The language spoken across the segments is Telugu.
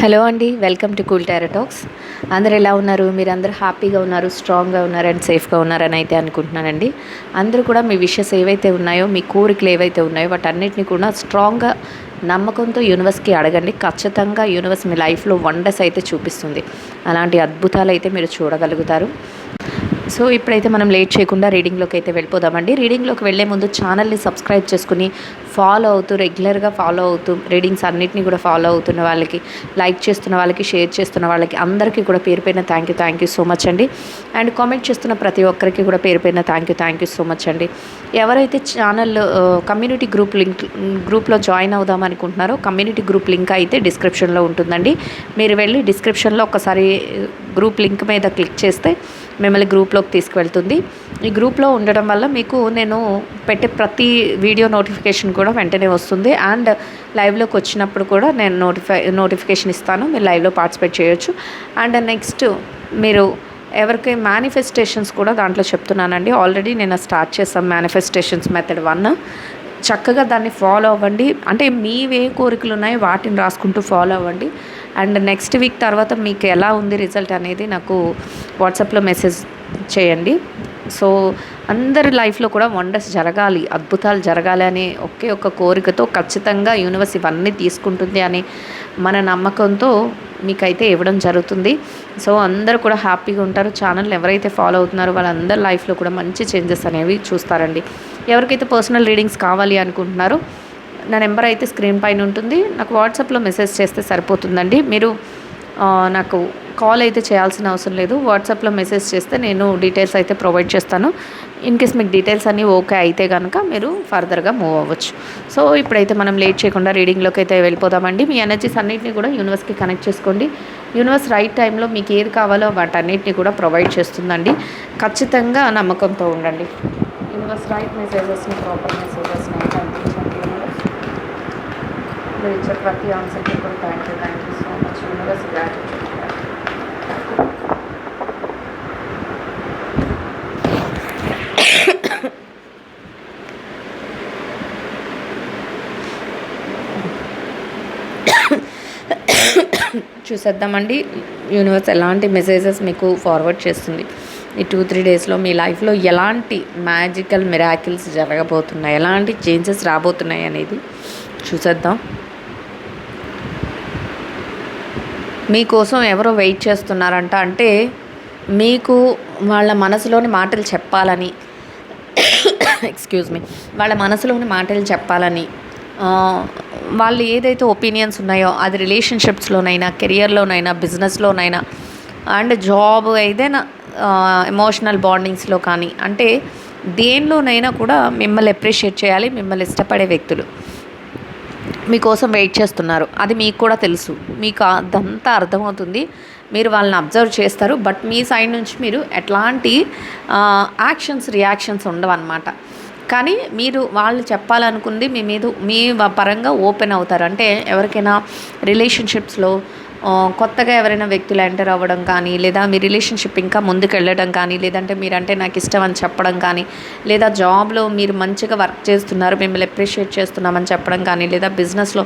హలో అండి వెల్కమ్ టు కూల్ టాక్స్ అందరు ఎలా ఉన్నారు? మీరు అందరూ హ్యాపీగా ఉన్నారు స్ట్రాంగ్గా ఉన్నారు అండ్ సేఫ్గా ఉన్నారని అయితే అనుకుంటున్నానండి. అందరూ కూడా మీ విషయస్ ఏవైతే ఉన్నాయో మీ కోరికలు ఏవైతే ఉన్నాయో వాటన్నిటిని కూడా స్ట్రాంగ్గా నమ్మకంతో యూనివర్స్కి అడగండి. ఖచ్చితంగా యూనివర్స్ మీ లైఫ్లో వండర్స్ అయితే చూపిస్తుంది. అలాంటి అద్భుతాలు అయితే మీరు చూడగలుగుతారు. సో ఇప్పుడైతే మనం లేట్ చేయకుండా రీడింగ్లోకి అయితే వెళ్ళిపోదామండి. రీడింగ్లోకి వెళ్ళే ముందు ఛానల్ని సబ్స్క్రైబ్ చేసుకుని ఫాలో అవుతూ రెగ్యులర్గా ఫాలో అవుతూ రీడింగ్స్ అన్నిటిని కూడా ఫాలో అవుతున్న వాళ్ళకి లైక్ చేస్తున్న వాళ్ళకి షేర్ చేస్తున్న వాళ్ళకి అందరికీ కూడా పేరు పైన thank you thank you so much అండి. అండ్ కామెంట్ చేస్తున్న ప్రతి ఒక్కరికి కూడా పేరు పైన thank you thank you so much అండి. ఎవరైతే ఛానల్ కమ్యూనిటీ గ్రూప్ లింక్ గ్రూప్లో జాయిన్ అవుదాం అనుకుంటున్నారో కమ్యూనిటీ గ్రూప్ లింక్ అయితే డిస్క్రిప్షన్లో ఉంటుందండి. మీరు వెళ్ళి డిస్క్రిప్షన్లో ఒకసారి గ్రూప్ లింక్ మీద క్లిక్ చేస్తే మిమ్మల్ని గ్రూప్లోకి తీసుకువెళ్తుంది. ఈ గ్రూప్లో ఉండడం వల్ల మీకు నేను పెట్టే ప్రతి వీడియో నోటిఫికేషన్ కూడా వెంటనే వస్తుంది. అండ్ లైవ్లోకి వచ్చినప్పుడు కూడా నేను నోటిఫై నోటిఫికేషన్ ఇస్తాను. మీరు లైవ్లో పార్టిసిపేట్ చేయొచ్చు. అండ్ నెక్స్ట్ మీరు ఎవరికి మేనిఫెస్టేషన్స్ కూడా దాంట్లో చెప్తున్నానండి. ఆల్రెడీ నేను స్టార్ట్ చేస్తాను మేనిఫెస్టేషన్స్ మెథడ్ వన్ చక్కగా దాన్ని ఫాలో అవ్వండి. అంటే మీవే కోరికలు ఉన్నాయో వాటిని రాసుకుంటూ ఫాలో అవ్వండి. అండ్ నెక్స్ట్ వీక్ తర్వాత మీకు ఎలా ఉంది రిజల్ట్ అనేది నాకు వాట్సాప్లో మెసేజ్ చేయండి. సో అందరి లైఫ్లో కూడా వండర్స్ జరగాలి అద్భుతాలు జరగాలి అనే ఒకే ఒక కోరికతో ఖచ్చితంగా యూనివర్స్ ఇవన్నీ తీసుకుంటుంది అని మన నమ్మకంతో మీకైతే ఇవ్వడం జరుగుతుంది. సో అందరూ కూడా హ్యాపీగా ఉంటారు. ఛానల్ ఎవరైతే ఫాలో అవుతున్నారో వాళ్ళందరి లైఫ్లో కూడా మంచి చేంజెస్ అనేవి చూస్తారండి. ఎవరికైతే పర్సనల్ రీడింగ్స్ కావాలి అనుకుంటున్నారో నా నెంబర్ అయితే స్క్రీన్ పైన ఉంటుంది. నాకు వాట్సాప్లో మెసేజ్ చేస్తే సరిపోతుందండి. మీరు నాకు కాల్ అయితే చేయాల్సిన అవసరం లేదు. వాట్సాప్లో మెసేజ్ చేస్తే నేను డీటెయిల్స్ అయితే ప్రొవైడ్ చేస్తాను. ఇన్ కేస్ మీకు డీటెయిల్స్ అన్నీ ఓకే అయితే కనుక మీరు ఫర్దర్గా మూవ్ అవ్వచ్చు. సో ఇప్పుడైతే మనం లేట్ చేయకుండా రీడింగ్లోకి అయితే వెళ్ళిపోదామండి. మీ ఎనర్జీస్ అన్నింటినీ కూడా యూనివర్స్కి కనెక్ట్ చేసుకోండి. యూనివర్స్ రైట్ టైంలో మీకు ఏది కావాలో వాటన్నిటిని కూడా ప్రొవైడ్ చేస్తుందండి. ఖచ్చితంగా నమ్మకంతో ఉండండి. యూనివర్స్ రైట్ మెసేజెస్ని ప్రాపర్ మెసేజెస్ని అయితే అందించండి యూనివర్స్. మీరు ఇచ్చే ప్రతి ఆన్సర్కి కూడా thank you thank you so much. Universe gratitude చూసేద్దామండి. యూనివర్స్ ఎలాంటి మెసేజెస్ మీకు ఫార్వర్డ్ చేస్తుంది? ఈ టూ త్రీ డేస్లో మీ లైఫ్లో ఎలాంటి మ్యాజికల్ మిరాకిల్స్ జరగబోతున్నాయి? ఎలాంటి చేంజెస్ రాబోతున్నాయి అనేది చూసేద్దాం. మీకోసం ఎవరో వెయిట్ చేస్తున్నారంట అంటే మీకు వాళ్ళ మనసులోని మాటలు చెప్పాలని ఎక్స్క్యూజ్ మీ వాళ్ళ మనసులోని మాటలు చెప్పాలని వాళ్ళు ఏదైతే ఒపీనియన్స్ ఉన్నాయో అది రిలేషన్షిప్స్లోనైనా కెరియర్లోనైనా బిజినెస్లోనైనా అండ్ జాబ్ ఏదైనా ఎమోషనల్ బాండింగ్స్లో కానీ అంటే దేనిలోనైనా కూడా మిమ్మల్ని అప్రిషియేట్ చేయాలి మిమ్మల్ని ఇష్టపడే వ్యక్తులు. మీకోసం వెయిట్ చేస్తున్నారు. అది మీకు కూడా తెలుసు. మీకు అదంతా అర్థమవుతుంది. మీరు వాళ్ళని అబ్జర్వ్ చేస్తారు. బట్ మీ సైడ్ నుంచి మీరు ఎట్లాంటి యాక్షన్స్ రియాక్షన్స్ ఉండవన్నమాట. కానీ మీరు వాళ్ళు చెప్పాలనుకుంది మీ మీద మీ పరంగా ఓపెన్ అవుతారు. అంటే ఎవరికైనా రిలేషన్షిప్స్లో కొత్తగా ఎవరైనా వ్యక్తులు ఎంటర్ అవ్వడం కానీ లేదా మీ రిలేషన్షిప్ ఇంకా ముందుకు వెళ్ళడం కానీ లేదంటే మీరంటే నాకు ఇష్టం అని చెప్పడం కానీ లేదా జాబ్లో మీరు మంచిగా వర్క్ చేస్తున్నారు మిమ్మల్ని అప్రిషియేట్ చేస్తున్నామని చెప్పడం కానీ లేదా బిజినెస్లో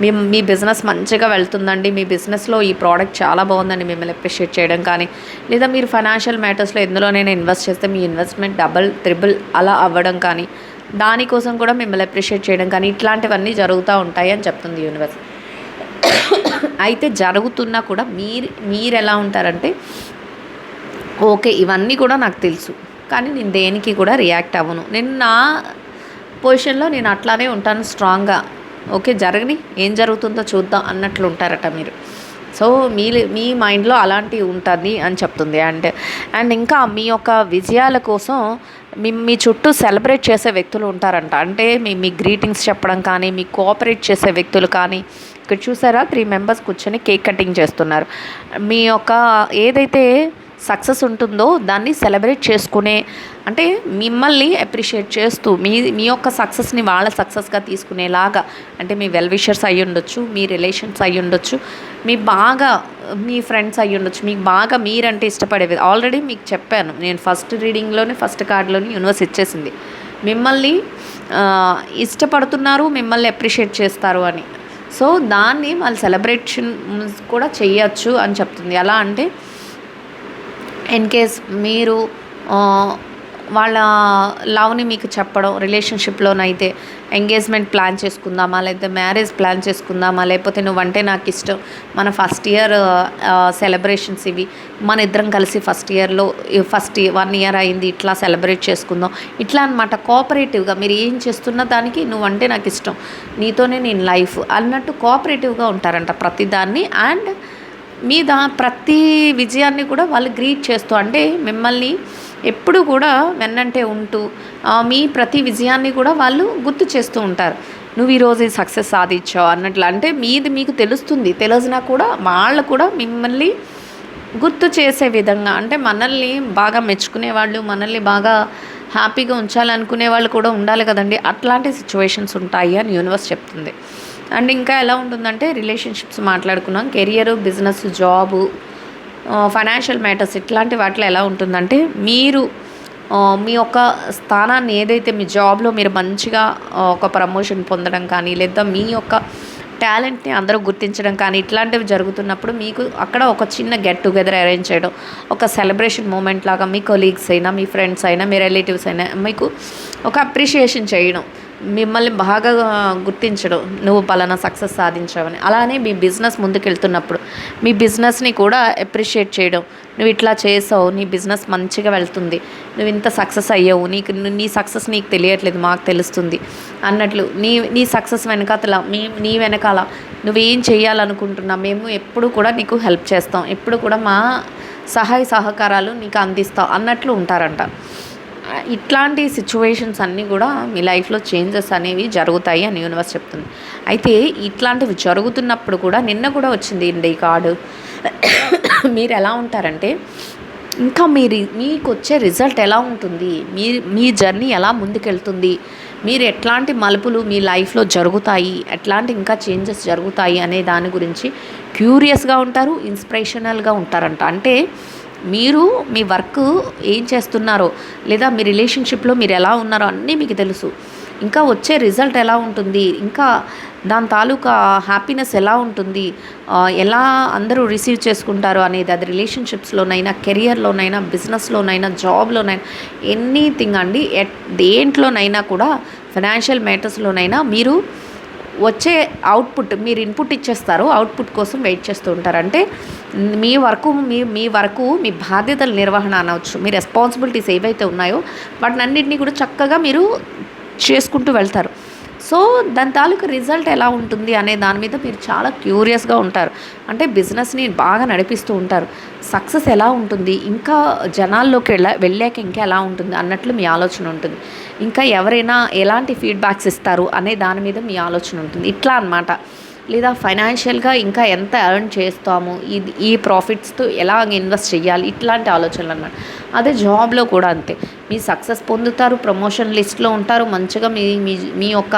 మీ మీ బిజినెస్ మంచిగా వెళ్తుందండి మీ బిజినెస్లో ఈ ప్రోడక్ట్ చాలా బాగుందండి మిమ్మల్ని అప్రిషియేట్ చేయడం కానీ లేదా మీరు ఫైనాన్షియల్ మ్యాటర్స్లో ఎందులోనైనా ఇన్వెస్ట్ చేస్తే మీ ఇన్వెస్ట్మెంట్ డబల్ త్రిబుల్ అలా అవ్వడం కానీ దానికోసం కూడా మిమ్మల్ని అప్రిషియేట్ చేయడం కానీ ఇట్లాంటివన్నీ జరుగుతూ ఉంటాయి అని చెప్తుంది యూనివర్సిటీ అయితే జరుగుతున్నా కూడా మీరు మీరు ఎలా ఉంటారంటే ఓకే ఇవన్నీ కూడా నాకు తెలుసు. కానీ నేను దేనికి కూడా రియాక్ట్ అవ్వను. నేను నా పొజిషన్లో నేను అట్లానే ఉంటాను స్ట్రాంగ్గా. ఓకే జరగని ఏం జరుగుతుందో చూద్దాం అన్నట్లు ఉంటారట మీరు. సో మీ మీ మైండ్లో అలాంటివి ఉంటుంది అని చెప్తుంది. అండ్ అండ్ ఇంకా మీ యొక్క విజయాల కోసం మీ మీ చుట్టూ సెలబ్రేట్ చేసే వ్యక్తులు ఉంటారంట. అంటే మీ మీ గ్రీటింగ్స్ చెప్పడం కానీ మీ కోఆపరేట్ చేసే వ్యక్తులు కానీ ఇక్కడ చూసారా? త్రీ మెంబర్స్ కూర్చొని కేక్ కటింగ్ చేస్తున్నారు. మీ యొక్క ఏదైతే సక్సెస్ ఉంటుందో దాన్ని సెలబ్రేట్ చేసుకునే అంటే మిమ్మల్ని అప్రిషియేట్ చేస్తూ మీ మీ యొక్క సక్సెస్ని వాళ్ళ సక్సెస్గా తీసుకునేలాగా అంటే మీ వెల్ విషర్స్ అయ్యి ఉండొచ్చు మీ రిలేషన్స్ అయి ఉండొచ్చు మీ బాగా మీ ఫ్రెండ్స్ అయి ఉండొచ్చు మీకు బాగా మీరంటే ఇష్టపడేవి ఆల్రెడీ మీకు చెప్పాను నేను ఫస్ట్ రీడింగ్లోనే ఫస్ట్ కార్డ్లోని యూనివర్స్ ఇచ్చేసింది. మిమ్మల్ని ఇష్టపడుతున్నారు మిమ్మల్ని అప్రిషియేట్ చేస్తారు అని. సో దాన్ని వాళ్ళు సెలబ్రేషన్ కూడా చేయొచ్చు అని చెప్తుంది. ఎలా అంటే ఇన్ కేస్ మీరు వాళ్ళ లవ్ని మీకు చెప్పడం రిలేషన్షిప్లోనైతే ఎంగేజ్మెంట్ ప్లాన్ చేసుకుందామా లేకపోతే మ్యారేజ్ ప్లాన్ చేసుకుందామా లేకపోతే నువ్వంటే నాకు ఇష్టం మన ఫస్ట్ ఇయర్ సెలబ్రేషన్స్ ఇవి. మన ఇద్దరం కలిసి ఫస్ట్ ఇయర్లో ఫస్ట్ వన్ ఇయర్ అయింది ఇట్లా సెలబ్రేట్ చేసుకుందాం. ఇట్లా అనమాట కోఆపరేటివ్గా మీరు ఏం చేస్తున్న దానికి నువ్వంటే నాకు ఇష్టం నీతోనే నేను లైఫ్ అన్నట్టు కోఆపరేటివ్గా ఉంటారంట ప్రతిదాన్ని. అండ్ మీ దా ప్రతి విజయాన్ని కూడా వాళ్ళు గ్రీట్ చేస్తూ అంటే మిమ్మల్ని ఎప్పుడు కూడా వెన్నంటే ఉంటూ మీ ప్రతి విజయాన్ని కూడా వాళ్ళు గుర్తు చేస్తూ ఉంటారు. నువ్వు ఈరోజు ఈ సక్సెస్ సాధించావు అన్నట్లు. అంటే మీది మీకు తెలుస్తుంది. తెలిసినా కూడా వాళ్ళు కూడా మిమ్మల్ని గుర్తు చేసే విధంగా అంటే మనల్ని బాగా మెచ్చుకునే వాళ్ళు మనల్ని బాగా హ్యాపీగా ఉంచాలనుకునే వాళ్ళు కూడా ఉండాలి కదండి. అట్లాంటి సిచ్యువేషన్స్ ఉంటాయి అని యూనివర్స్ చెప్తుంది. అండ్ ఇంకా ఎలా ఉంటుందంటే రిలేషన్షిప్స్ మాట్లాడుకున్నాం. Career business job financial matters ఇట్లాంటి వాటిలో ఎలా ఉంటుందంటే మీరు మీ యొక్క స్థానాన్ని ఏదైతే మీ జాబ్లో మీరు మంచిగా ఒక ప్రమోషన్ పొందడం కానీ లేదా మీ యొక్క టాలెంట్ని అందరూ గుర్తించడం కానీ ఇట్లాంటివి జరుగుతున్నప్పుడు మీకు అక్కడ ఒక చిన్న గెట్ టుగెదర్ అరేంజ్ చేయడం ఒక సెలబ్రేషన్ మూమెంట్ లాగా మీ కొలీగ్స్ అయినా మీ ఫ్రెండ్స్ అయినా మీ రిలేటివ్స్ అయినా మీకు ఒక అప్రిషియేషన్ చేయడం. మిమ్మల్ని బాగా గుర్తించడం. నువ్వు పలానా సక్సెస్ సాధించావని. అలానే మీ బిజినెస్ ముందుకెళ్తున్నప్పుడు మీ బిజినెస్ని కూడా అప్రిషియేట్ చేయడం. నువ్వు ఇట్లా చేసావు నీ బిజినెస్ మంచిగా వెళ్తుంది. నువ్వు ఇంత సక్సెస్ అయ్యావు. నీకు నీ సక్సెస్ నీకు తెలియట్లేదు మాకు తెలుస్తుంది. అన్నట్లు నీ నీ సక్సెస్ వెనకాతల మీ నీ వెనకాల నువ్వేం చేయాలనుకుంటున్నా మేము ఎప్పుడు కూడా నీకు హెల్ప్ చేస్తాం. ఎప్పుడు కూడా మా సహాయ సహకారాలు నీకు అందిస్తాం. అన్నట్లు ఉంటారంట. ఇట్లాంటి సిచ్యువేషన్స్ అన్నీ కూడా మీ లైఫ్లో చేంజెస్ అనేవి జరుగుతాయి అని యూనివర్స్ చెప్తుంది. అయితే ఇట్లాంటివి జరుగుతున్నప్పుడు కూడా నిన్న కూడా వచ్చింది అండి ఈ కార్డు మీరు ఎలా ఉంటారంటే ఇంకా మీరు మీకు వచ్చే రిజల్ట్ ఎలా ఉంటుంది? మీ మీ జర్నీ ఎలా ముందుకెళ్తుంది? మీరు ఎట్లాంటి మలుపులు మీ లైఫ్లో జరుగుతాయి? ఎట్లాంటి ఇంకా చేంజెస్ జరుగుతాయి? అనే దాని గురించి క్యూరియస్గా ఉంటారు ఇన్స్పిరేషనల్గా ఉంటారంట. అంటే మీరు మీ వర్క్ ఏం చేస్తున్నారో లేదా మీ రిలేషన్షిప్లో మీరు ఎలా ఉన్నారో అన్నీ మీకు తెలుసు. ఇంకా వచ్చే రిజల్ట్ ఎలా ఉంటుంది? ఇంకా దాని తాలూకా హ్యాపీనెస్ ఎలా ఉంటుంది? ఎలా అందరూ రిసీవ్ చేసుకుంటారు అనేది అది రిలేషన్షిప్స్లోనైనా కెరియర్లోనైనా బిజినెస్లోనైనా జాబ్లోనైనా ఎనీథింగ్ అండి. ఎట్ దేంట్లోనైనా కూడా ఫైనాన్షియల్ మ్యాటర్స్లోనైనా మీరు వచ్చే అవుట్పుట్ మీరు ఇన్పుట్ ఇచ్చేస్తారు. అవుట్పుట్ కోసం వెయిట్ చేస్తూ ఉంటారు. అంటే మీ వరకు మీ మీ వరకు మీ బాధ్యతల నిర్వహణ అనవచ్చు మీ రెస్పాన్సిబిలిటీస్ ఏవైతే ఉన్నాయో వాటిని అన్నింటినీ కూడా చక్కగా మీరు చేసుకుంటూ వెళ్తారు. సో దాని తాలూకు రిజల్ట్ ఎలా ఉంటుంది అనే దాని మీద మీరు చాలా క్యూరియస్గా ఉంటారు. అంటే బిజినెస్ని బాగా నడిపిస్తూ ఉంటారు. సక్సెస్ ఎలా ఉంటుంది? ఇంకా జనాల్లోకి వెళ్ళ వెళ్ళాక ఇంకా ఎలా ఉంటుంది? అన్నట్లు మీ ఆలోచన ఉంటుంది. ఇంకా ఎవరైనా ఎలాంటి ఫీడ్బ్యాక్స్ ఇస్తారు? అనే దాని మీద మీ ఆలోచన ఉంటుంది. ఇట్లా అన్నమాట. లేదా ఫైనాన్షియల్గా ఇంకా ఎంత ఎర్న్ చేస్తాము? ఇది ఈ ప్రాఫిట్స్తో ఎలా ఇన్వెస్ట్ చేయాలి? ఇట్లాంటి ఆలోచనలు అనమాట అదే జాబ్లో కూడా అంతే. మీ సక్సెస్ పొందుతారు ప్రమోషన్ లిస్ట్లో ఉంటారు మంచిగా మీ మీ మీ యొక్క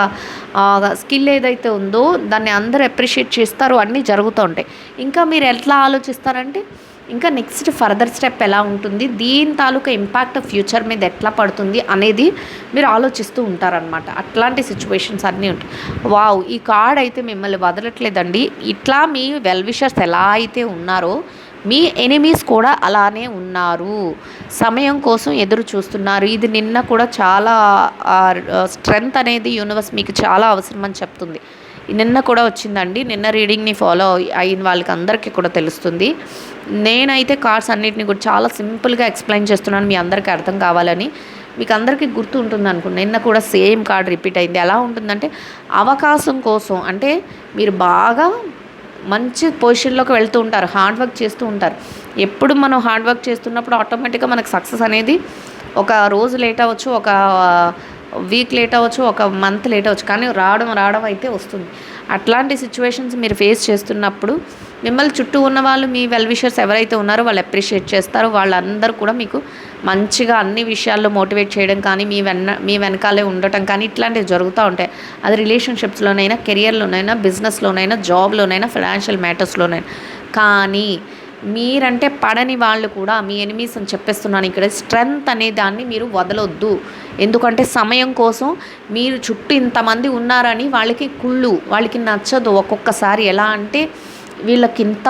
స్కిల్ ఏదైతే ఉందో దాన్ని అందరూ అప్రిషియేట్ చేస్తారు అన్నీ జరుగుతూ ఉంటాయి. ఇంకా మీరు ఎట్లా ఆలోచిస్తారంటే ఇంకా నెక్స్ట్ ఫర్దర్ స్టెప్ ఎలా ఉంటుంది? దీని తాలూకా ఇంపాక్ట్ ఫ్యూచర్ మీద ఎట్లా పడుతుంది అనేది మీరు ఆలోచిస్తూ ఉంటారనమాట అట్లాంటి సిచ్యువేషన్స్ అన్నీ ఉంటాయి. వావ్ ఈ కార్డ్ అయితే మిమ్మల్ని వదలట్లేదండి. ఇట్లా మీ వెల్ విషర్స్ ఎలా అయితే ఉన్నారో మీ ఎనిమీస్ కూడా అలానే ఉన్నారు. సమయం కోసం ఎదురు చూస్తున్నారు. ఇది నిన్న కూడా చాలా స్ట్రెంగ్త్ అనేది యూనివర్స్ మీకు చాలా అవసరం అని చెప్తుంది. నిన్న కూడా వచ్చిందండి. నిన్న రీడింగ్ని ఫాలో అయిన వాళ్ళకి అందరికీ కూడా తెలుస్తుంది. నేనైతే కార్డ్స్ అన్నిటిని కూడా చాలా సింపుల్గా ఎక్స్ప్లెయిన్ చేస్తున్నాను మీ అందరికీ అర్థం కావాలని. మీకు అందరికీ గుర్తు ఉంటుంది అనుకుంటున్నా నిన్న కూడా సేమ్ కార్డ్ రిపీట్ అయింది. ఎలా ఉంటుందంటే అవకాశం కోసం అంటే మీరు బాగా మంచి పొజిషన్లోకి వెళ్తూ ఉంటారు హార్డ్ వర్క్ చేస్తూ ఉంటారు. ఎప్పుడు మనం హార్డ్ వర్క్ చేస్తున్నప్పుడు ఆటోమేటిక్గా మనకు సక్సెస్ అనేది ఒక రోజు లేట్ అవ్వచ్చు ఒక వీక్ లేట్ అవ్వచ్చు ఒక మంత్ లేట్ అవ్వచ్చు కానీ రావడం రావడం అయితే వస్తుంది. అట్లాంటి సిచ్యువేషన్స్ మీరు ఫేస్ చేస్తున్నప్పుడు మిమ్మల్ని చుట్టూ ఉన్న వాళ్ళు మీ వెల్ విషర్స్ ఎవరైతే ఉన్నారో వాళ్ళు అప్రిషియేట్ చేస్తారో. వాళ్ళందరూ కూడా మీకు మంచిగా అన్ని విషయాల్లో మోటివేట్ చేయడం కానీ మీ వెన్న మీ వెనకాలే ఉండటం కానీ ఇట్లాంటివి జరుగుతూ ఉంటాయి. అది రిలేషన్షిప్స్లోనైనా కెరియర్లోనైనా బిజినెస్లోనైనా జాబ్లోనైనా ఫైనాన్షియల్ మ్యాటర్స్లోనైనా కానీ మీరంటే పడని వాళ్ళు కూడా మీ ఎనిమీస్ అని చెప్పేస్తున్నాను ఇక్కడ. స్ట్రెంగ్త్ అనే దాన్ని మీరు వదలొద్దు. ఎందుకంటే సమయం కోసం మీరు చుట్టూ ఇంతమంది ఉన్నారని వాళ్ళకి కుళ్ళు వాళ్ళకి నచ్చదు ఒక్కొక్కసారి. ఎలా అంటే వీళ్ళకి ఇంత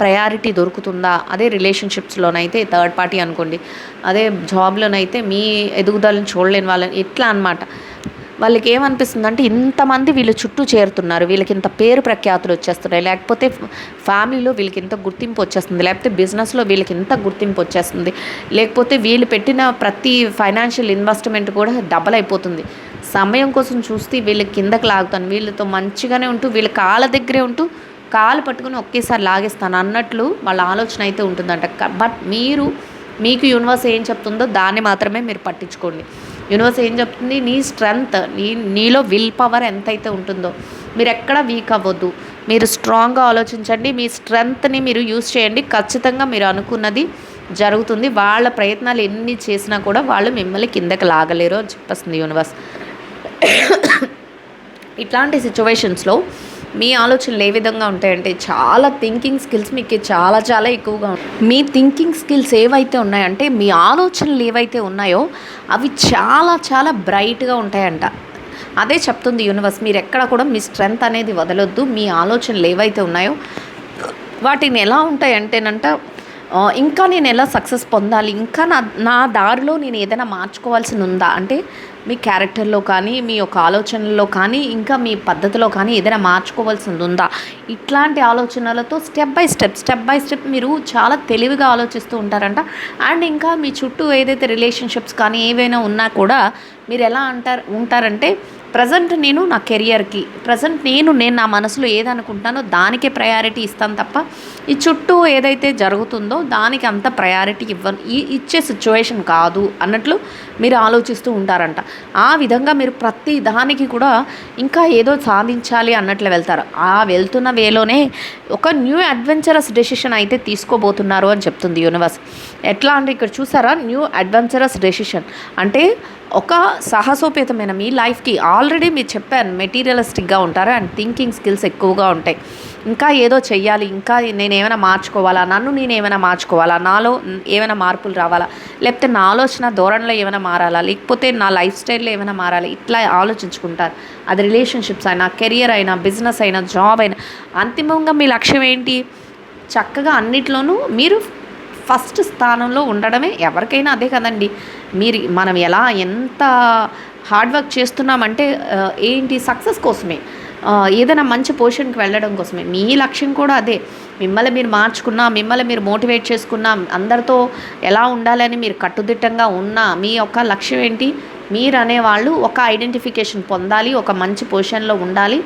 ప్రయారిటీ దొరుకుతుందా? అదే రిలేషన్షిప్స్లోనైతే థర్డ్ పార్టీ అనుకోండి. అదే జాబ్లోనైతే మీ ఎదుగుదలను చూడలేని వాళ్ళని. ఇట్లా అనమాట వాళ్ళకి ఏమనిపిస్తుంది అంటే ఇంతమంది వీళ్ళు చుట్టూ చేరుతున్నారు వీళ్ళకి ఇంత పేరు ప్రఖ్యాతులు వచ్చేస్తున్నాయి లేకపోతే ఫ్యామిలీలో వీళ్ళకి ఇంత గుర్తింపు వచ్చేస్తుంది లేకపోతే బిజినెస్లో వీళ్ళకి ఇంత గుర్తింపు వచ్చేస్తుంది లేకపోతే వీళ్ళు పెట్టిన ప్రతి ఫైనాన్షియల్ ఇన్వెస్ట్మెంట్ కూడా డబల్ అయిపోతుంది. సమయం కోసం చూస్తే వీళ్ళకి కిందకి లాగుతాను వీళ్ళతో మంచిగానే ఉంటూ వీళ్ళ కాళ్ళ దగ్గరే ఉంటూ కాలు పట్టుకుని ఒకేసారి లాగేస్తాను అన్నట్లు వాళ్ళ ఆలోచన అయితే ఉంటుందంట. బట్ మీరు మీకు యూనివర్స్ ఏం చెప్తుందో దాన్ని మాత్రమే మీరు పట్టించుకోండి. యూనివర్స్ ఏం చెప్తుంది? నీ స్ట్రెంగ్త్ నీ నీలో విల్ పవర్ ఎంతైతే ఉంటుందో మీరు ఎక్కడ వీక్ అవ్వద్దు. మీరు స్ట్రాంగ్గా ఆలోచించండి. మీ స్ట్రెంగ్త్ని మీరు యూస్ చేయండి. ఖచ్చితంగా మీరు అనుకున్నది జరుగుతుంది. వాళ్ళ ప్రయత్నాలు ఎన్ని చేసినా కూడా వాళ్ళు మిమ్మల్ని కిందకి లాగలేరు అని చెప్పేస్తుంది యూనివర్స్. ఇట్లాంటి సిచ్యువేషన్స్లో మీ ఆలోచనలు ఏ విధంగా ఉంటాయంటే చాలా థింకింగ్ స్కిల్స్ మీకు చాలా చాలా ఎక్కువగా ఉంటాయి మీ థింకింగ్ స్కిల్స్ ఏవైతే ఉన్నాయంటే మీ ఆలోచనలు ఏవైతే ఉన్నాయో అవి చాలా చాలా బ్రైట్గా ఉంటాయంట. అదే చెప్తుంది యూనివర్స్ మీరు ఎక్కడ కూడా మీ స్ట్రెంగ్త్ అనేది వదలొద్దు. మీ ఆలోచనలు ఏవైతే ఉన్నాయో వాటిని ఎలా ఉంటాయంటేనంట ఇంకా నేను ఎలా సక్సెస్ పొందాలి? ఇంకా నా నా దారిలో నేను ఏదైనా మార్చుకోవాల్సి ఉందా? అంటే మీ క్యారెక్టర్లో కానీ మీ యొక్క ఆలోచనల్లో కానీ ఇంకా మీ పద్ధతిలో కానీ ఏదైనా మార్చుకోవాల్సింది ఉందా? ఇట్లాంటి ఆలోచనలతో step by step step by step మీరు చాలా తెలివిగా ఆలోచిస్తూ ఉంటారంట. అండ్ ఇంకా మీ చుట్టూ ఏదైతే రిలేషన్షిప్స్ కానీ ఏవైనా ఉన్నా కూడా మీరు ఎలా అంటారు ఉంటారంటే ప్రజెంట్ నేను నా కెరియర్కి ప్రజెంట్ నేను నేను నా మనసులో ఏదనుకుంటానో దానికే ప్రయారిటీ ఇస్తాను తప్ప ఈ చుట్టూ ఏదైతే జరుగుతుందో దానికి అంత ప్రయారిటీ ఇవ్వను ఈ ఇచ్చే సిచ్యువేషన్ కాదు అన్నట్లు మీరు ఆలోచిస్తూ ఉంటారంట. ఆ విధంగా మీరు ప్రతి దానికి కూడా ఇంకా ఏదో సాధించాలి అన్నట్లు వెళ్తారు. ఆ వెళ్తున్న వేలోనే ఒక న్యూ అడ్వెంచరస్ డెసిషన్ అయితే తీసుకోబోతున్నారు అని చెప్తుంది యూనివర్స్. ఎట్లా అంటే ఇక్కడ చూసారా? New adventurous decision. అంటే ఒక సాహసోపేతమైన మీ లైఫ్కి ఆల్రెడీ మీరు చెప్పాను మెటీరియలిస్టిక్గా ఉంటారు అండ్ థింకింగ్ స్కిల్స్ ఎక్కువగా ఉంటాయి. ఇంకా ఏదో చెయ్యాలి ఇంకా నేను ఏమైనా మార్చుకోవాలా నన్ను నేను ఏమైనా మార్చుకోవాలా నాలో ఏమైనా మార్పులు రావాలా లేకపోతే నా ఆలోచన ధోరణిలో ఏమైనా మారాలా లేకపోతే నా లైఫ్ స్టైల్లో ఏమైనా మారాలి ఇట్లా ఆలోచించుకుంటారు. అది రిలేషన్షిప్స్ అయినా కెరియర్ అయినా బిజినెస్ అయినా జాబ్ అయినా అంతిమంగా మీ లక్ష్యం ఏంటి? చక్కగా అన్నిట్లోనూ మీరు ఫస్ట్ స్థానంలో ఉండడమే ఎవరికైనా అదే కదండి. మీరు మనం ఎలా ఎంత హార్డ్ వర్క్ చేస్తున్నామంటే ఏంటి సక్సెస్ కోసమే. ఏదైనా మంచి పొజిషన్కి వెళ్ళడం కోసమే. మీ లక్ష్యం కూడా అదే. మిమ్మల్ని మీరు మార్చుకున్నా మిమ్మల్ని మీరు మోటివేట్ చేసుకున్నా అందరితో ఎలా ఉండాలని మీరు కట్టుదిట్టంగా ఉన్నా మీ యొక్క లక్ష్యం ఏంటి? మీరు అనేవాళ్ళు ఒక ఐడెంటిఫికేషన్ పొందాలి ఒక మంచి పొజిషన్లో ఉండాలి.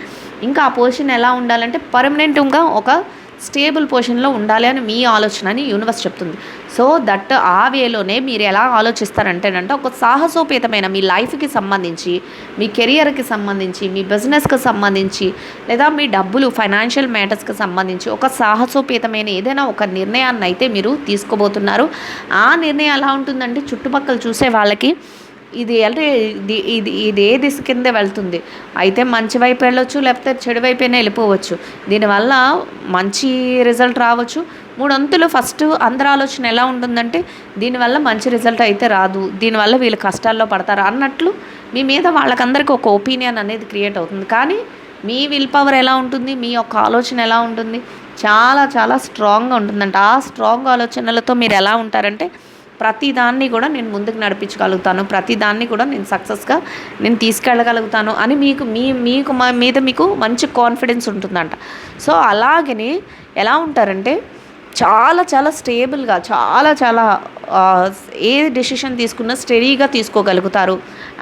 ఇంకా ఆ పొజిషన్ ఎలా ఉండాలంటే పర్మనెంట్గా ఒక స్టేబుల్ పొజిషన్లో ఉండాలి అని మీ ఆలోచన అని యూనివర్స్ చెప్తుంది. సో దట్ ఆ వేలోనే మీరు ఎలా ఆలోచిస్తారంటేనంటే ఒక సాహసోపేతమైన మీ లైఫ్కి సంబంధించి మీ కెరియర్కి సంబంధించి మీ బిజినెస్కి సంబంధించి లేదా మీ డబ్బులు ఫైనాన్షియల్ మ్యాటర్స్కి సంబంధించి ఒక సాహసోపేతమైన ఏదైనా ఒక నిర్ణయాన్ని అయితే మీరు తీసుకోబోతున్నారు. ఆ నిర్ణయం ఎలా ఉంటుందంటే చుట్టుపక్కల చూసే వాళ్ళకి ఇది అంటే ఇది ఇది ఇది ఏ దిశ కింద వెళ్తుంది? అయితే మంచి వైపు వెళ్ళొచ్చు లేకపోతే చెడు వైపైనా వెళ్ళిపోవచ్చు. దీనివల్ల మంచి రిజల్ట్ రావచ్చు. మూడొంతులు ఫస్ట్ అందరి ఆలోచన ఎలా ఉంటుందంటే దీనివల్ల మంచి రిజల్ట్ అయితే రాదు. దీనివల్ల వీళ్ళు కష్టాల్లో పడతారు అన్నట్లు మీ మీద వాళ్ళకందరికీ ఒక ఒపీనియన్ అనేది క్రియేట్ అవుతుంది. కానీ మీ విల్ పవర్ ఎలా ఉంటుంది? మీ యొక్క ఆలోచన ఎలా ఉంటుంది? చాలా చాలా స్ట్రాంగ్గా ఉంటుందంట. ఆ స్ట్రాంగ్ ఆలోచనలతో మీరు ఎలా ఉంటారంటే ప్రతి దాన్ని కూడా నేను ముందుకు నడిపించగలుగుతాను ప్రతి దాన్ని కూడా నేను సక్సెస్గా నేను తీసుకెళ్ళగలుగుతాను అని మీకు మీ మీకు మా మీద మీకు మంచి కాన్ఫిడెన్స్ ఉంటుందంట. సో అలాగని ఎలా ఉంటారంటే చాలా చాలా స్టేబుల్గా చాలా చాలా ఏ డెసిషన్ తీసుకున్నా స్టడీగా తీసుకోగలుగుతారు.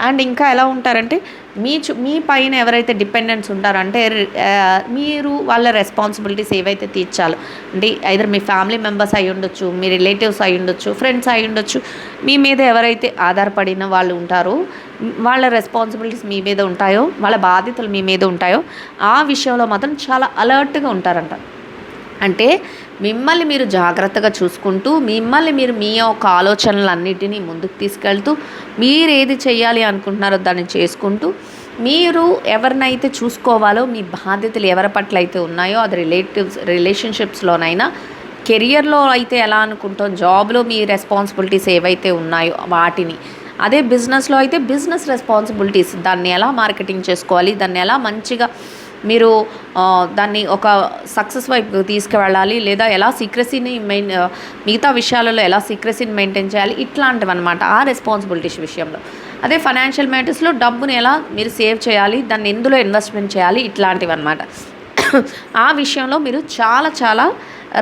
అండ్ ఇంకా ఎలా ఉంటారంటే మీ చు మీ పైన ఎవరైతే డిపెండెంట్స్ ఉంటారో అంటే మీరు వాళ్ళ రెస్పాన్సిబిలిటీస్ ఏవైతే తీర్చాలో అంటే ఐదర్ మీ ఫ్యామిలీ మెంబర్స్ అయి ఉండొచ్చు మీ రిలేటివ్స్ అయి ఉండొచ్చు ఫ్రెండ్స్ అయి ఉండొచ్చు మీ మీద ఎవరైతే ఆధారపడిన వాళ్ళు ఉంటారో వాళ్ళ రెస్పాన్సిబిలిటీస్ మీ మీద ఉంటాయో వాళ్ళ బాధ్యతలు మీ మీద ఉంటాయో ఆ విషయంలో మాత్రం చాలా అలర్ట్గా ఉంటారంట. అంటే మిమ్మల్ని మీరు జాగ్రత్తగా చూసుకుంటూ మిమ్మల్ని మీరు మీ యొక్క ఆలోచనలన్నిటినీ ముందుకు తీసుకెళ్తూ మీరు ఏది చేయాలి అనుకుంటున్నారో దాన్ని చేసుకుంటూ మీరు ఎవరినైతే చూసుకోవాలో మీ బాధ్యతలు ఎవరి పట్ల అయితే ఉన్నాయో అది రిలేటివ్స్ రిలేషన్షిప్స్లోనైనా కెరియర్లో అయితే ఎలా అనుకుంటాం జాబ్లో మీ రెస్పాన్సిబిలిటీస్ ఏవైతే ఉన్నాయో వాటిని అదే బిజినెస్లో అయితే బిజినెస్ రెస్పాన్సిబిలిటీస్ దాన్ని ఎలా మార్కెటింగ్ చేసుకోవాలి దాన్ని ఎలా మంచిగా మీరు దాన్ని ఒక సక్సెస్ వైపు తీసుకువెళ్ళాలి లేదా ఎలా సీక్రసీని మెయిన్ మిగతా విషయాలలో ఎలా సీక్రసీని మెయింటైన్ చేయాలి ఇట్లాంటివి అనమాట ఆ రెస్పాన్సిబిలిటీస్ విషయంలో. అదే ఫైనాన్షియల్ మ్యాటర్స్లో డబ్బుని ఎలా మీరు సేవ్ చేయాలి దాన్ని ఎందులో ఇన్వెస్ట్మెంట్ చేయాలి ఇట్లాంటివి అనమాట ఆ విషయంలో మీరు చాలా చాలా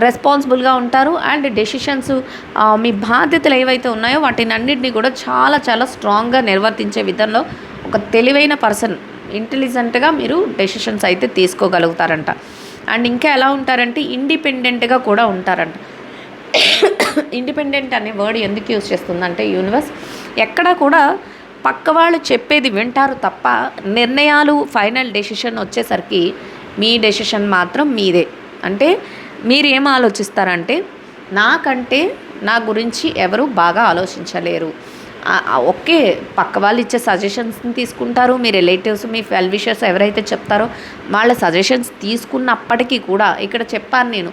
రెస్పాన్సిబుల్గా ఉంటారు అండ్ డెసిషన్స్ మీ బాధ్యతలు ఏవైతే ఉన్నాయో వాటిని అన్నింటినీ కూడా చాలా చాలా స్ట్రాంగ్గా నిర్వర్తించే విధంలో ఒక తెలివైన పర్సన్ ఇంటెలిజెంట్గా మీరు డెసిషన్స్ అయితే తీసుకోగలుగుతారంట. అండ్ ఇంకా ఎలా ఉంటారంటే ఇండిపెండెంట్గా కూడా ఉంటారంట. ఇండిపెండెంట్ అనే వర్డ్ ఎందుకు యూజ్ చేస్తుందంటే యూనివర్స్ ఎక్కడ కూడా పక్క వాళ్ళు చెప్పేది వింటారు తప్ప నిర్ణయాలు ఫైనల్ డెసిషన్ వచ్చేసరికి మీ డెసిషన్ మాత్రం మీదే. అంటే మీరు ఏం ఆలోచిస్తారంటే నాకంటే నా గురించి ఎవరు బాగా ఆలోచించలేరు. ఓకే పక్క వాళ్ళు ఇచ్చే సజెషన్స్ని తీసుకుంటారు మీ రిలేటివ్స్ మీ వెల్ విషర్స్ ఎవరైతే చెప్తారో వాళ్ళ సజెషన్స్ తీసుకున్నప్పటికీ కూడా ఇక్కడ చెప్పాను నేను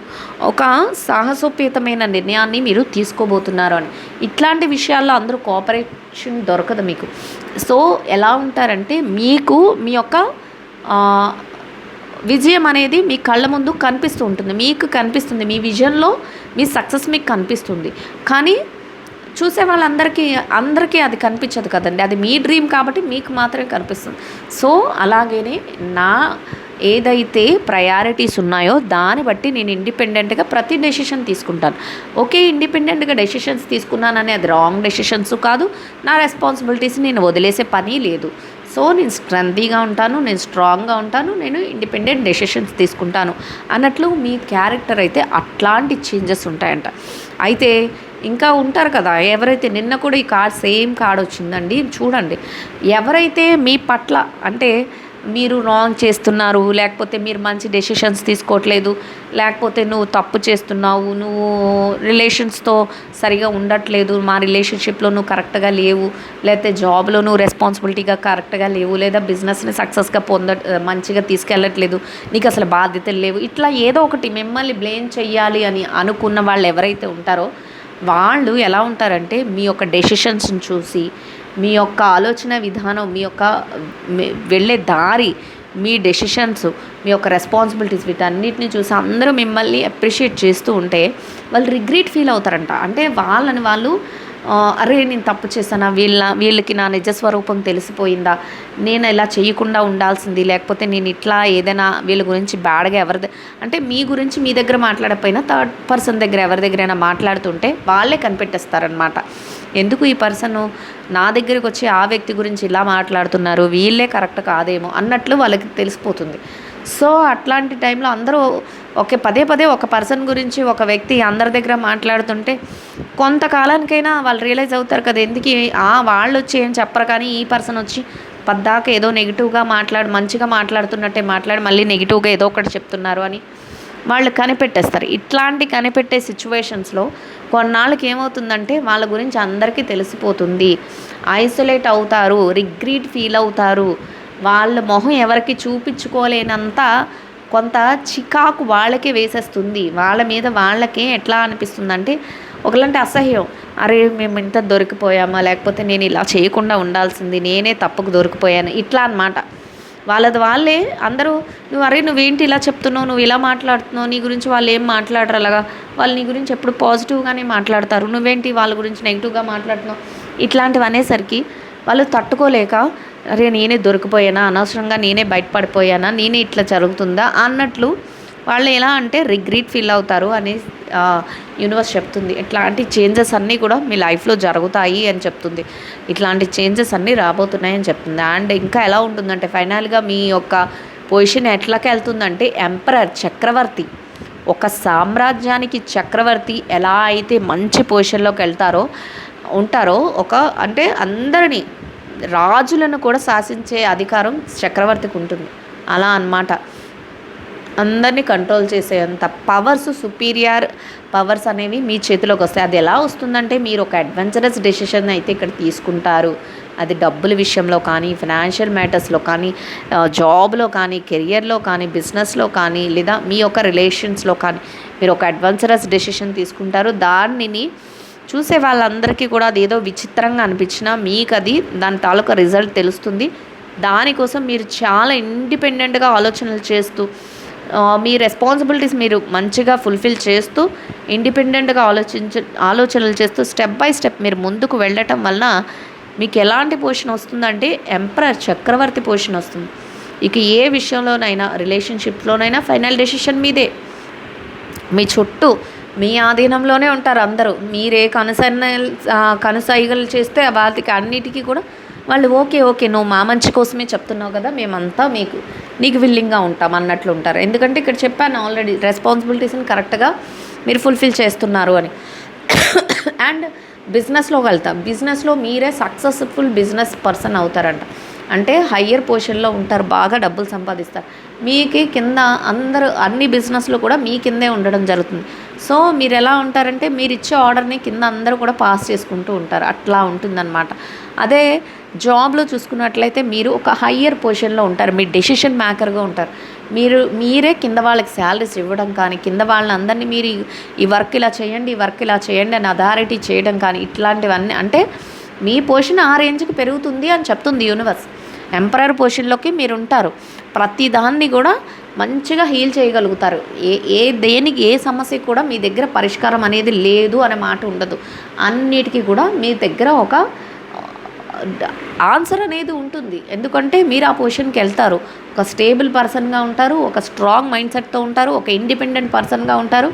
ఒక సాహసోపేతమైన నిర్ణయాన్ని మీరు తీసుకోబోతున్నారు అని. ఇట్లాంటి విషయాల్లో అందరూ కోఆపరేషన్ దొరకదు మీకు. సో ఎలా ఉంటారంటే మీకు మీ యొక్క విజయం అనేది మీ కళ్ళ ముందు కనిపిస్తూ ఉంటుంది మీకు కనిపిస్తుంది మీ విజన్లో మీ సక్సెస్ మీకు కనిపిస్తుంది. కానీ చూసే వాళ్ళందరికీ అందరికీ అది కనిపించదు కదండి. అది మీ డ్రీమ్ కాబట్టి మీకు మాత్రమే కనిపిస్తుంది. సో అలాగనే నా ఏదైతే ప్రయారిటీస్ ఉన్నాయో దాన్ని బట్టి నేను ఇండిపెండెంట్గా ప్రతి డెసిషన్ తీసుకుంటాను. ఓకే ఇండిపెండెంట్గా డెసిషన్స్ తీసుకున్నానని అది రాంగ్ డెసిషన్స్ కాదు. నా రెస్పాన్సిబిలిటీస్ నేను వదిలేసే పని లేదు. సో నేను స్ట్రెంతీగా ఉంటాను నేను స్ట్రాంగ్గా ఉంటాను నేను ఇండిపెండెంట్ డెసిషన్స్ తీసుకుంటాను అన్నట్లు మీ క్యారెక్టర్ అయితే అట్లాంటి చేంజెస్ ఉంటాయంట. అయితే ఇంకా ఉంటారు కదా ఎవరైతే నిన్న కూడా ఈ కార్డ్ సేమ్ కార్డ్ వచ్చిందండి చూడండి. ఎవరైతే మీ పట్ల అంటే మీరు రాంగ్ చేస్తున్నారు లేకపోతే మీరు మంచి డెసిషన్స్ తీసుకోవట్లేదు లేకపోతే నువ్వు తప్పు చేస్తున్నావు నువ్వు రిలేషన్స్తో సరిగా ఉండట్లేదు మా రిలేషన్షిప్లో నువ్వు కరెక్ట్గా లేవు లేకపోతే జాబ్లో నువ్వు రెస్పాన్సిబిలిటీగా కరెక్ట్గా లేవు లేదా బిజినెస్ని సక్సెస్గా పొంద మంచిగా తీసుకెళ్ళట్లేదు నీకు అసలు బాధ్యతలు లేవు ఇట్లా ఏదో ఒకటి మిమ్మల్ని బ్లేమ్ చేయాలి అని అనుకున్న వాళ్ళు ఎవరైతే ఉంటారో వాళ్ళు ఎలా ఉంటారంటే మీ యొక్క డెసిషన్స్ని చూసి మీ యొక్క ఆలోచన విధానం మీ యొక్క వెళ్ళే దారి మీ డెసిషన్స్ మీ యొక్క రెస్పాన్సిబిలిటీస్ వీటన్నిటిని చూసి అందరూ మిమ్మల్ని అప్రిషియేట్ చేస్తూ ఉంటే వాళ్ళు రిగ్రెట్ ఫీల్ అవుతారంట. అంటే వాళ్ళని వాళ్ళు అరే నేను తప్పు చేశానా? వీళ్ళ వీళ్ళకి నా నిజ స్వరూపం తెలిసిపోయిందా? నేను ఇలా చేయకుండా ఉండాల్సింది లేకపోతే నేను ఇట్లా ఏదైనా వీళ్ళ గురించి బ్యాడ్గా ఎవరి అంటే మీ గురించి మీ దగ్గర మాట్లాడకపోయినా థర్డ్ పర్సన్ దగ్గర ఎవరి దగ్గరైనా మాట్లాడుతుంటే వాళ్ళే కనిపెట్టేస్తారనమాట ఎందుకు ఈ పర్సన్ నా దగ్గరికి వచ్చి ఆ వ్యక్తి గురించి ఇలా మాట్లాడుతున్నారు? వీళ్ళే కరెక్ట్ కాదేమో అన్నట్లు వాళ్ళకి తెలిసిపోతుంది. సో అట్లాంటి టైంలో అందరూ ఒకే పదే పదే ఒక పర్సన్ గురించి ఒక వ్యక్తి అందరి దగ్గర మాట్లాడుతుంటే కొంతకాలానికైనా వాళ్ళు రియలైజ్ అవుతారు కదా ఎందుకు ఆ వాళ్ళు వచ్చి ఏం చెప్పరు కానీ ఈ పర్సన్ వచ్చి పద్దాక ఏదో నెగిటివ్గా మాట్లాడు మంచిగా మాట్లాడుతున్నట్టే మాట్లాడి మళ్ళీ నెగిటివ్గా ఏదో ఒకటి చెప్తున్నారు అని వాళ్ళు కనిపెట్టేస్తారు. ఇట్లాంటి కనిపెట్టే సిచ్యువేషన్స్లో కొన్నాళ్ళకి ఏమవుతుందంటే వాళ్ళ గురించి అందరికీ తెలిసిపోతుంది. ఐసోలేట్ అవుతారు రిగ్రీట్ ఫీల్ అవుతారు. వాళ్ళ మొహం ఎవరికి చూపించుకోలేనంత కొంత చికాకు వాళ్ళకే వేసేస్తుంది. వాళ్ళ మీద వాళ్ళకే ఎట్లా అనిపిస్తుందంటే ఒకలాంటి అసహ్యం. అరే మేము ఇంత దొరికిపోయామా? లేకపోతే నేను ఇలా చేయకుండా ఉండాల్సింది. నేనే తప్పుకు దొరికిపోయాను. ఇట్లా అన్నమాట. వాళ్ళది వాళ్ళే. అందరూ నువ్వు అరే నువ్వేంటి ఇలా చెప్తున్నావు? నువ్వు ఇలా మాట్లాడుతున్నావు? నీ గురించి వాళ్ళు ఏం మాట్లాడరు అలాగా? వాళ్ళు నీ గురించి ఎప్పుడు పాజిటివ్గానే మాట్లాడతారు. నువ్వేంటి వాళ్ళ గురించి నెగిటివ్గా మాట్లాడుతున్నావు? ఇట్లాంటివి అనేసరికి వాళ్ళు తట్టుకోలేక అరే నేనే దొరికిపోయానా? అనవసరంగా నేనే బయటపడిపోయానా? నేనే ఇట్లా జరుగుతుందా? అన్నట్లు వాళ్ళు ఎలా అంటే రిగ్రెట్ ఫీల్ అవుతారు అని యూనివర్స్ చెప్తుంది. ఇట్లాంటి చేంజెస్ అన్నీ కూడా మీ లైఫ్లో జరుగుతాయి అని చెప్తుంది. ఇట్లాంటి చేంజెస్ అన్నీ రాబోతున్నాయి అని చెప్తుంది. అండ్ ఇంకా ఎలా ఉంటుందంటే ఫైనల్గా మీ యొక్క పొజిషన్ ఎట్లాకి వెళ్తుందంటే ఎంపరర్ చక్రవర్తి ఒక సామ్రాజ్యానికి చక్రవర్తి ఎలా అయితే మంచి పొజిషన్లోకి వెళ్తారో ఉంటారో ఒక అంటే అందరినీ రాజులను కూడా శాసించే అధికారం చక్రవర్తికి ఉంటుంది. అలా అన్నమాట. అందరినీ కంట్రోల్ చేసేంత పవర్స్ సుపీరియర్ పవర్స్ అనేవి మీ చేతిలోకి వస్తాయి. అది ఎలా వస్తుందంటే మీరు ఒక అడ్వెంచరస్ డెసిషన్ అయితే ఇక్కడ తీసుకుంటారు. అది డబ్బుల విషయంలో కానీ ఫినాన్షియల్ మ్యాటర్స్లో కానీ జాబ్లో కానీ కెరియర్లో కానీ బిజినెస్లో కానీ లేదా మీ యొక్క రిలేషన్స్లో కానీ మీరు ఒక అడ్వెంచరస్ డెసిషన్ తీసుకుంటారు. దానిని చూసే వాళ్ళందరికీ కూడా అది ఏదో విచిత్రంగా అనిపించినా మీకు అది దాని తాలూకా రిజల్ట్ తెలుస్తుంది. దానికోసం మీరు చాలా ఇండిపెండెంట్గా ఆలోచనలు చేస్తూ మీ రెస్పాన్సిబిలిటీస్ మీరు మంచిగా ఫుల్ఫిల్ చేస్తూ ఇండిపెండెంట్గా ఆలోచించ ఆలోచనలు చేస్తూ స్టెప్ బై స్టెప్ మీరు ముందుకు వెళ్ళటం వలన మీకు ఎలాంటి పొజిషన్ వస్తుందంటే ఎంపరర్ చక్రవర్తి పొజిషన్ వస్తుంది. ఇక ఏ విషయంలోనైనా రిలేషన్షిప్లోనైనా ఫైనల్ డెసిషన్ మీదే. మీ చుట్టూ మీ ఆధీనంలోనే ఉంటారు అందరూ. మీరే కనుసన్న కనుసైగలు చేస్తే వాటికి అన్నిటికీ కూడా వాళ్ళు ఓకే ఓకే నువ్వు మా మంచి కోసమే చెప్తున్నావు కదా మేమంతా మీకు నీకు విల్లింగ్గా ఉంటాం అన్నట్లు ఉంటారు. ఎందుకంటే ఇక్కడ చెప్పాను ఆల్రెడీ రెస్పాన్సిబిలిటీస్ని కరెక్ట్గా మీరు ఫుల్ఫిల్ చేస్తున్నారు అని. అండ్ బిజినెస్లో వెళ్తాం. బిజినెస్లో మీరే సక్సెస్ఫుల్ బిజినెస్ పర్సన్ అవుతారంట. అంటే హయ్యర్ పొజిషన్లో ఉంటారు బాగా డబ్బులు సంపాదిస్తారు. మీకి కింద అందరూ అన్ని బిజినెస్లో కూడా మీ కిందే ఉండడం జరుగుతుంది. సో మీరు ఎలా ఉంటారంటే మీరు ఇచ్చే ఆర్డర్ని కింద అందరూ కూడా పాస్ చేసుకుంటూ ఉంటారు. అట్లా ఉంటుందన్నమాట. అదే జాబ్లో చూసుకున్నట్లయితే మీరు ఒక హయ్యర్ పొజిషన్లో ఉంటారు. మీ డెసిషన్ మేకర్గా ఉంటారు. మీరు మీరే కింద వాళ్ళకి శాలరీస్ ఇవ్వడం కానీ కింద వాళ్ళని అందరినీ మీరు ఈ- ఈ వర్క్ ఇలా చేయండి ఈ వర్క్ ఇలా చేయండి అని అథారిటీ చేయడం కానీ ఇట్లాంటివన్నీ అంటే మీ పొజిషన్ ఆ రేంజ్కి పెరుగుతుంది అని చెప్తుంది యూనివర్స్. ఎంపరర్ పొజిషన్లోకి మీరు ఉంటారు. ప్రతి దాన్ని కూడా మంచిగా హీల్ చేయగలుగుతారు. ఏ ఏ దేనికి ఏ సమస్య కూడా మీ దగ్గర పరిష్కారం అనేది లేదు అనే మాట ఉండదు. అన్నిటికీ కూడా మీ దగ్గర ఒక ఆన్సర్ అనేది ఉంటుంది. ఎందుకంటే మీరు ఆ పొజిషన్కి వెళ్తారు. ఒక స్టేబుల్ పర్సన్గా ఉంటారు ఒక స్ట్రాంగ్ మైండ్ సెట్తో ఉంటారు ఒక ఇండిపెండెంట్ పర్సన్గా ఉంటారు.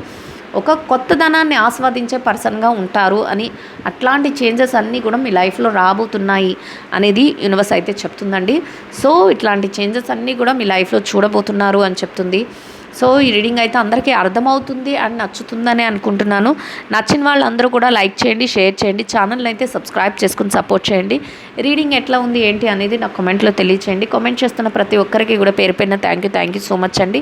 ఒక కొత్తదనాన్ని ఆస్వాదించే పర్సన్గా ఉంటారు అని అట్లాంటి చేంజెస్ అన్నీ కూడా మీ లైఫ్లో రాబోతున్నాయి అనేది యూనివర్స్ అయితే చెప్తుందండి. సో ఇట్లాంటి చేంజెస్ అన్నీ కూడా మీ లైఫ్లో చూడబోతున్నారు అని చెప్తుంది. సో ఈ రీడింగ్ అయితే అందరికీ అర్థమవుతుంది అండ్ నచ్చుతుందని అనుకుంటున్నాను. నచ్చిన వాళ్ళందరూ కూడా లైక్ చేయండి షేర్ చేయండి ఛానల్ అయితే సబ్స్క్రైబ్ చేసుకుని సపోర్ట్ చేయండి. రీడింగ్ ఎట్లా ఉంది ఏంటి అనేది నాకు కామెంట్లో తెలియచేయండి. కామెంట్ చేస్తున్న ప్రతి ఒక్కరికి కూడా పేరు పేరున thank you thank you so much అండి.